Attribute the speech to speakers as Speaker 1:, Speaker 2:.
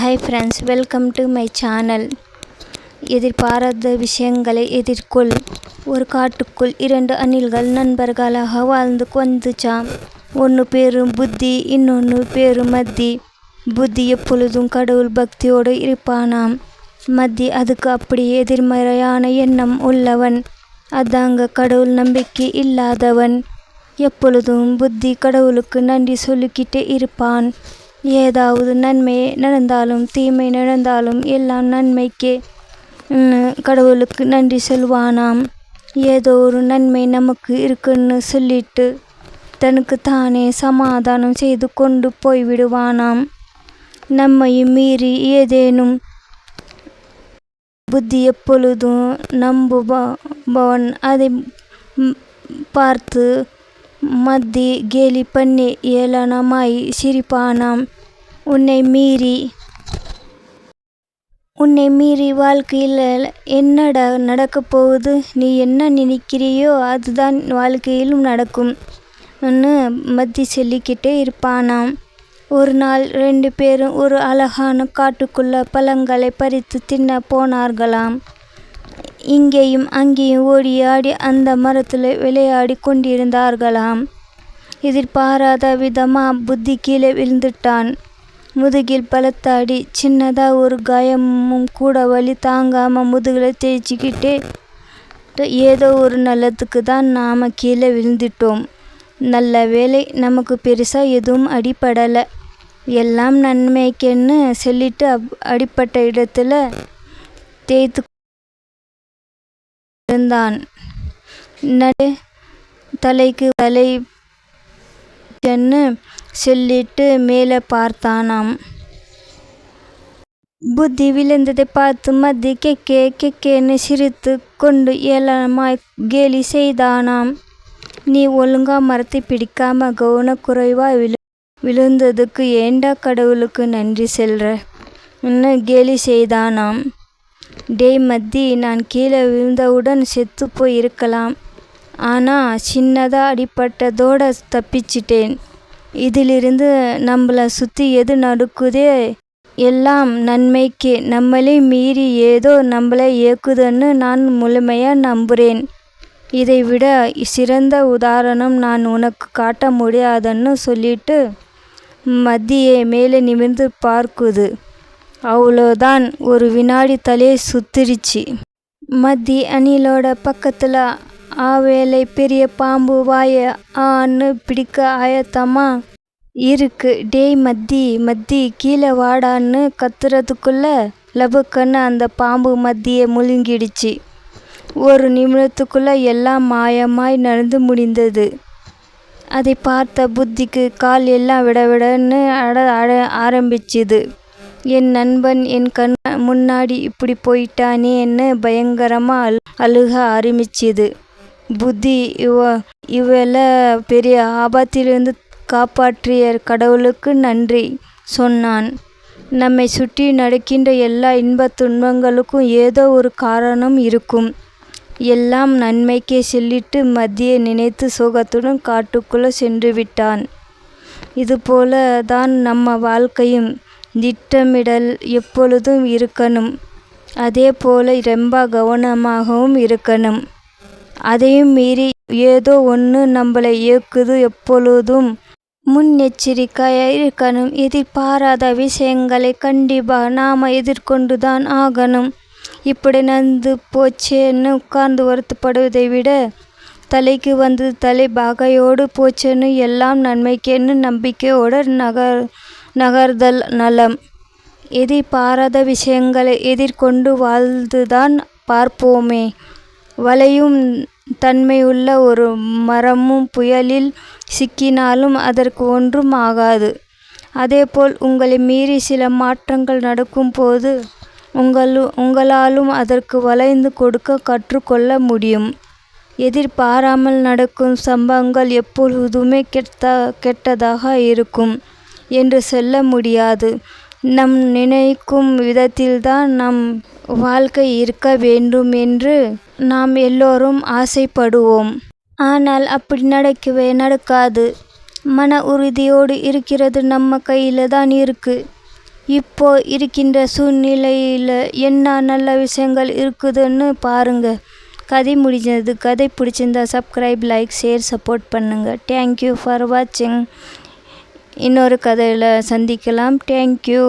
Speaker 1: Hi friends welcome to my channel எதிர்பாராத விஷயங்களை எதிர்கொள். ஒரு காட்டுக்குள் இரண்டு அணில்கள் நண்பர்களாக வாழ்ந்து வந்துச்சாம் ஒன்று பேரும் புத்தி இன்னொன்று பேரும் மத்தி. புத்தி எப்பொழுதும் கடவுள் பக்தியோடு இருப்பானாம். மத்தி அதுக்கு அப்படியே எதிர்மறையான எண்ணம் உள்ளவன். அதாங்க கடவுள் நம்பிக்கை இல்லாதவன். எப்பொழுதும் புத்தி கடவுளுக்கு நன்றி சொல்லிக்கிட்டே இருப்பான். ஏதாவது நன்மை நடந்தாலும் தீமை நடந்தாலும் எல்லாம் நன்மைக்கே. கடவுளுக்கு நன்றி சொல்வானாம். ஏதோ ஒரு நன்மை நமக்கு இருக்குன்னு சொல்லிட்டு தனக்கு தானே சமாதானம் செய்து கொண்டு போய்விடுவானாம். நம்மையும் மீறி ஏதேனும் புத்தி எப்பொழுதும் நம்புபவன் அதை பார்த்து மத்தி கேலி பண்ணி ஏளனமாய் சிரிப்பானாம். உன்னை மீறி உன்னை மீறி வாழ்க்கையில் என்னடா நடக்கப் போகுது? நீ என்ன நினைக்கிறியோ அதுதான் வாழ்க்கையிலும் நடக்கும் ன்னு மத்தி சொல்லிக்கிட்டே இருப்பானாம். ஒரு நாள் ரெண்டு பேரும் ஒரு அழகான காட்டுக்குள்ள பழங்களை பறித்து தின்ன போனார்களாம். இங்கேயும் அங்கேயும் ஓடி ஆடி அந்த மரத்தில் விளையாடி கொண்டிருந்தார்களாம். எதிர்பாராத விதமாக புத்தி கீழே விழுந்துட்டான். முதுகில் பலத்தாடி சின்னதாக ஒரு காயமும் கூட வலி தாங்காமல் முதுகில் தேய்ச்சிக்கிட்டே ஏதோ ஒரு நல்லதுக்கு தான் நாம் கீழே விழுந்துட்டோம். நல்ல வேளை நமக்கு பெருசாக எதுவும் அடிப்படலை எல்லாம் நன்மைக்குன்னு சொல்லிட்டு அப் அடிப்பட்ட இடத்துல தேய்த்து இருந்தான் நடு தலைக்கு தலை ன்னு சொல்லிட்டு மேலே பார்த்தானாம். புத்தி விழுந்ததை பார்த்து மதி கெக்கே கெக்கேன்னு சிரித்து கொண்டு ஏளனமாய் கேலி செய்தானாம். நீ ஒழுங்கா மரத்தை பிடிக்காம கவனக்குறைவாக விழு விழுந்ததுக்கு ஏண்டா கடவுளுக்கு நன்றி செல்ற இன்னும் கேலி செய்தானாம். டேய் மத்தி நான் கீழே விழுந்தவுடன் செத்து போய் இருக்கலாம். ஆனால் சின்னதாக அடிபட்டதோட தப்பிச்சிட்டேன். இதிலிருந்து நம்மளை சுற்றி எது நடக்குதே எல்லாம் நன்மைக்கு. நம்மளை மீறி ஏதோ நம்மளை இயக்குதுன்னு நான் முழுமையாக நம்புகிறேன் இதை விட சிறந்த உதாரணம் நான் உனக்கு காட்ட முடியாதுன்னு சொல்லிட்டு மத்தியே மேலே நிமிர்ந்து பார்க்குது. அவ்வளோதான். ஒரு வினாடி தலையை சுத்திருச்சு. மத்தி அணிலோட பக்கத்தில் ஆவேலை பெரிய பாம்பு வாய ஆன்னு பிடிக்க ஆயத்தமா? இருக்கு. டேய் மத்தி மத்தி கீழே வாடான்னு கத்துறதுக்குள்ள லபுக்கன்னு அந்த பாம்பு மத்தியை முழுங்கிடுச்சு. ஒரு நிமிடத்துக்குள்ள எல்லாம் மாயமாய் நடந்து முடிந்தது. அதை பார்த்த புத்திக்கு கால் எல்லாம் விட விடன்னு அட அட ஆரம்பிச்சுது. என் நண்பன் என் கண் முன்னாடி இப்படி போயிட்டானேன்னு பயங்கரமாக அழு அழுக ஆரம்பிச்சுது. புத்தி இவ இவெல்லாம் பெரிய ஆபத்திலிருந்து காப்பாற்றிய கடவுளுக்கு நன்றி சொன்னான். நம்மை சுற்றி நடக்கின்ற எல்லா இன்பத் துன்பங்களுக்கும் ஏதோ ஒரு காரணம் இருக்கும். எல்லாம் நன்மைக்கே சொல்லிட்டு மத்தியை நினைத்து சோகத்துடன் காட்டுக்குள்ளே சென்று விட்டான். இதுபோல தான் நம்ம வாழ்க்கையும் திட்டமிடல் எப்பொழுதும் இருக்கணும். அதே போல ரொம்ப கவனமாகவும் இருக்கணும். அதையும் மீறி ஏதோ ஒன்று நம்மளை இயக்குது எப்பொழுதும். முன்னெச்சரிக்கையாக இருக்கணும். எதிர்பாராத விஷயங்களை கண்டிப்பாக நாம் எதிர்கொண்டு தான் ஆகணும். இப்படி நடந்து போச்சேன்னு உட்கார்ந்து வருத்தப்படுவதை விட தலைக்கு வந்து தலை பாகையோடு போச்சேன்னு எல்லாம் நன்மைக்கேன்னு நம்பிக்கையோடு நகர் நகர்தல் நலம். எதிர்பாராத விஷயங்களை எதிர்கொண்டு வாழ்ந்துதான் பார்ப்போமே. வளையும் தன்மையுள்ள ஒரு மரமும் புயலில் சிக்கினாலும் அதற்கு ஒன்றும் ஆகாது. அதேபோல் உங்களை மீறி சில மாற்றங்கள் நடக்கும்போது உங்களு உங்களாலும் அதற்கு வளைந்து கொடுக்க கற்றுக்கொள்ள முடியும். எதிர்பாராமல் நடக்கும் சம்பவங்கள் எப்பொழுதுமே கெட்ட கெட்டதாக இருக்கும். என்று சொல்ல முடியாது. நம் நினைக்கும் விதத்தில்தான் நம் வாழ்க்கை இருக்க வேண்டும் என்று நாம் எல்லோரும் ஆசைப்படுவோம். ஆனால் அப்படி நடக்கவே நடக்காது. மன உறுதியோடு இருக்கிறது நம்ம கையில் தான் இருக்குது இப்போ இருக்கின்ற சூழ்நிலையில் என்ன நல்ல விஷயங்கள் இருக்குதுன்னு பாருங்கள் கதை முடிஞ்சது. கதை பிடிச்சிருந்தா சப்ஸ்கிரைப் லைக் ஷேர் சப்போர்ட் பண்ணுங்கள் தேங்க்யூ ஃபார் வாட்சிங் இன்னொரு கதையில் சந்திக்கலாம். தேங்க்யூ